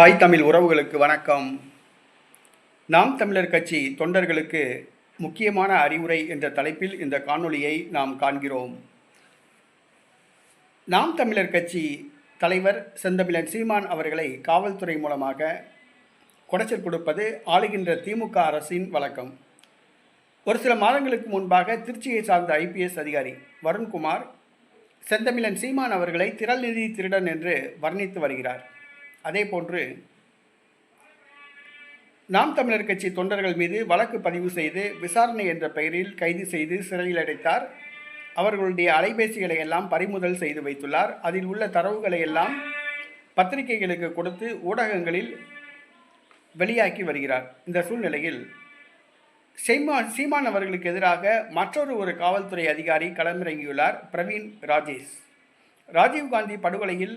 தாய் தமிழ் உறவுகளுக்கு வணக்கம். நாம் தமிழர் கட்சி தொண்டர்களுக்கு முக்கியமான அறிவுரை என்ற தலைப்பில் இந்த காணொளியை நாம் காண்கிறோம். நாம் தமிழர் கட்சி தலைவர் செந்தமிழன் சீமான் அவர்களை காவல்துறை மூலமாக குடைச்சல் கொடுப்பது ஆளுகின்ற திமுக அரசின் வழக்கம். ஒரு சில மாதங்களுக்கு முன்பாக திருச்சியை சார்ந்த ஐபிஎஸ் அதிகாரி வருண்குமார் செந்தமிழன் சீமான் அவர்களை திரள் நிதி திருடன் என்று வர்ணித்து வருகிறார். அதே போன்று நாம் தமிழர் கட்சி தொண்டர்கள் மீது வழக்கு பதிவு செய்து விசாரணை என்ற பெயரில் கைது செய்து சிறையில் அடைத்தார். அவர்களுடைய அலைபேசிகளை எல்லாம் பறிமுதல் செய்து வைத்துள்ளார். அதில் உள்ள தரவுகளை எல்லாம் பத்திரிகைகளுக்கு கொடுத்து ஊடகங்களில் வெளியாக்கி வருகிறார். இந்த சூழ்நிலையில் சீமான் சீமான் அவர்களுக்கு எதிராக மற்றொரு ஒரு காவல்துறை அதிகாரி களமிறங்கியுள்ளார். பிரவீன் ராஜேஷ். ராஜீவ்காந்தி படுகொலையில்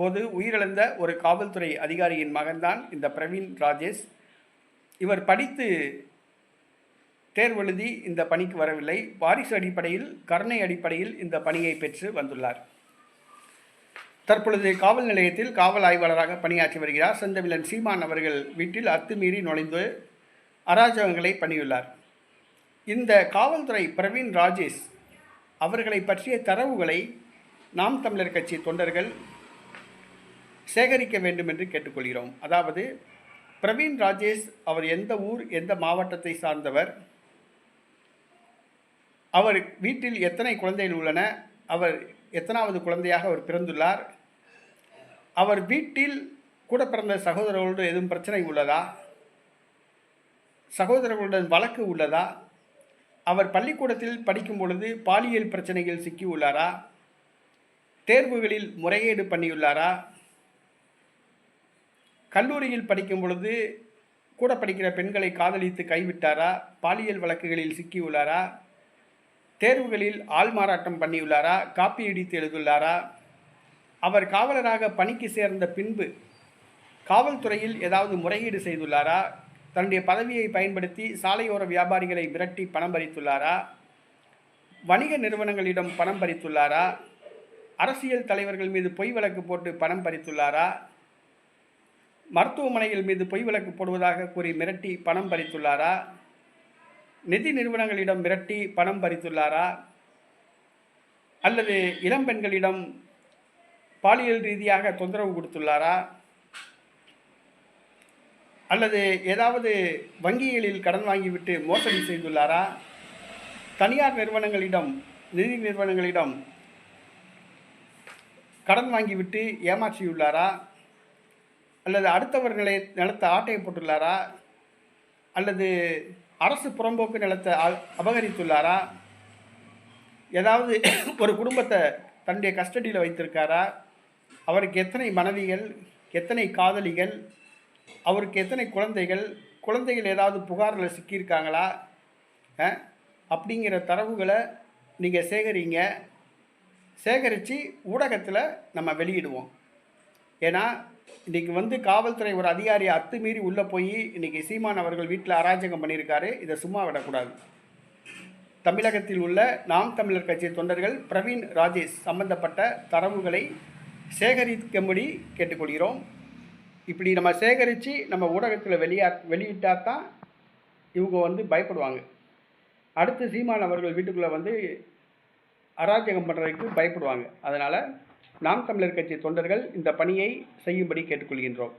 போது உயிரிழந்த ஒரு காவல்துறை அதிகாரியின் மகன்தான் இந்த பிரவீன் ராஜேஷ். இவர் படித்து தேர்வெழுதி இந்த பணிக்கு வரவில்லை. வாரிசு அடிப்படையில் கருணை அடிப்படையில் இந்த பணியை பெற்று வந்துள்ளார். தற்பொழுது காவல் நிலையத்தில் காவல் ஆய்வாளராக பணியாற்றி வருகிறார். செந்தமிழன் சீமான் அவர்கள் வீட்டில் அத்துமீறி நுழைந்து அராஜகங்களை பண்ணியுள்ளார். இந்த காவல்துறை பிரவீன் ராஜேஷ் அவர்களை பற்றிய தரவுகளை நாம் தமிழர் கட்சி தொண்டர்கள் சேகரிக்க வேண்டும் என்று கேட்டுக்கொள்கிறோம். அதாவது பிரவீன் ராஜேஷ் அவர் எந்த ஊர் எந்த மாவட்டத்தை சார்ந்தவர்? அவர் வீட்டில் எத்தனை குழந்தைகள் உள்ளன? அவர் எத்தனாவது குழந்தையாக அவர் பிறந்துள்ளார்? அவர் வீட்டில் கூட பிறந்த சகோதரர்களோடு எதுவும் பிரச்சனை உள்ளதா? சகோதரர்களுடன் வழக்கு உள்ளதா? அவர் பள்ளிக்கூடத்தில் படிக்கும் பொழுது பாலியல் பிரச்சனைகள் சிக்கியுள்ளாரா? தேர்வுகளில் முறையீடு பண்ணியுள்ளாரா? கல்லூரியில் படிக்கும் பொழுது கூட படிக்கிற பெண்களை காதலித்து கைவிட்டாரா? பாலியல் வழக்குகளில் சிக்கியுள்ளாரா? தேர்வுகளில் ஆள்மாறாட்டம் பண்ணியுள்ளாரா? காப்பி அடித்து எழுதுள்ளாரா? அவர் காவலராக பணிக்கு சேர்ந்த பின்பு காவல்துறையில் ஏதாவது முறையீடு செய்துள்ளாரா? தன்னுடைய பதவியை பயன்படுத்தி சாலையோர வியாபாரிகளை மிரட்டி பணம் பறித்துள்ளாரா? வணிக நிறுவனங்களிடம் பணம் பறித்துள்ளாரா? அரசியல் தலைவர்கள் மீது பொய் வழக்கு போட்டு பணம் பறித்துள்ளாரா? மருத்துவமனைகள் மீது பொய் விலக்கு போடுவதாக கூறி மிரட்டி பணம் பறித்துள்ளாரா? நிதி நிறுவனங்களிடம் மிரட்டி பணம் பறித்துள்ளாரா? அல்லது இளம்பெண்களிடம் பாலியல் ரீதியாக தொந்தரவு கொடுத்துள்ளாரா? அல்லது ஏதாவது வங்கிகளில் கடன் வாங்கிவிட்டு மோசடி செய்துள்ளாரா? தனியார் நிறுவனங்களிடம் நிதி நிறுவனங்களிடம் கடன் வாங்கிவிட்டு ஏமாற்றியுள்ளாரா? அல்லது அடுத்தவர்களை நிலத்தை ஆட்டையை போட்டுள்ளாரா? அல்லது அரசு புறம்போக்கு நிலத்தை அபகரித்துள்ளாரா? ஏதாவது ஒரு குடும்பத்தை தன்னுடைய கஸ்டடியில் வைத்திருக்காரா? அவருக்கு எத்தனை மனைவிகள் எத்தனை காதலிகள் அவருக்கு எத்தனை குழந்தைகள் குழந்தைகள் ஏதாவது புகாரில் சிக்கியிருக்காங்களா? அப்படிங்கிற தரவுகளை நீங்கள் சேகரிங்க. சேகரித்து ஊடகத்தில் நம்ம வெளியிடுவோம். ஏன்னா இன்றைக்கி வந்து காவல்துறை ஒரு அதிகாரி அத்துமீறி உள்ளே போய் இன்றைக்கி சீமான் அவர்கள் வீட்டில் அராஜகம் பண்ணியிருக்காரு. இதை சும்மா விடக்கூடாது. தமிழகத்தில் உள்ள நாம் தமிழர் கட்சி தொண்டர்கள் பிரவீன் ராஜேஷ் சம்பந்தப்பட்ட தரவுகளை சேகரிக்கும்படி கேட்டுக்கொள்கிறோம். இப்படி நம்ம சேகரித்து நம்ம ஊடகத்தில் வெளியா வெளியிட்டால் தான் இவங்க வந்து பயப்படுவாங்க. அடுத்து சீமான் அவர்கள் வீட்டுக்குள்ளே வந்து அராஜகம் பண்ணுறதுக்கு பயப்படுவாங்க. அதனால் நாம் தமிழர் கட்சி தொண்டர்கள் இந்த பணியை செய்யும்படி கேட்டுக்கொள்கின்றோம்.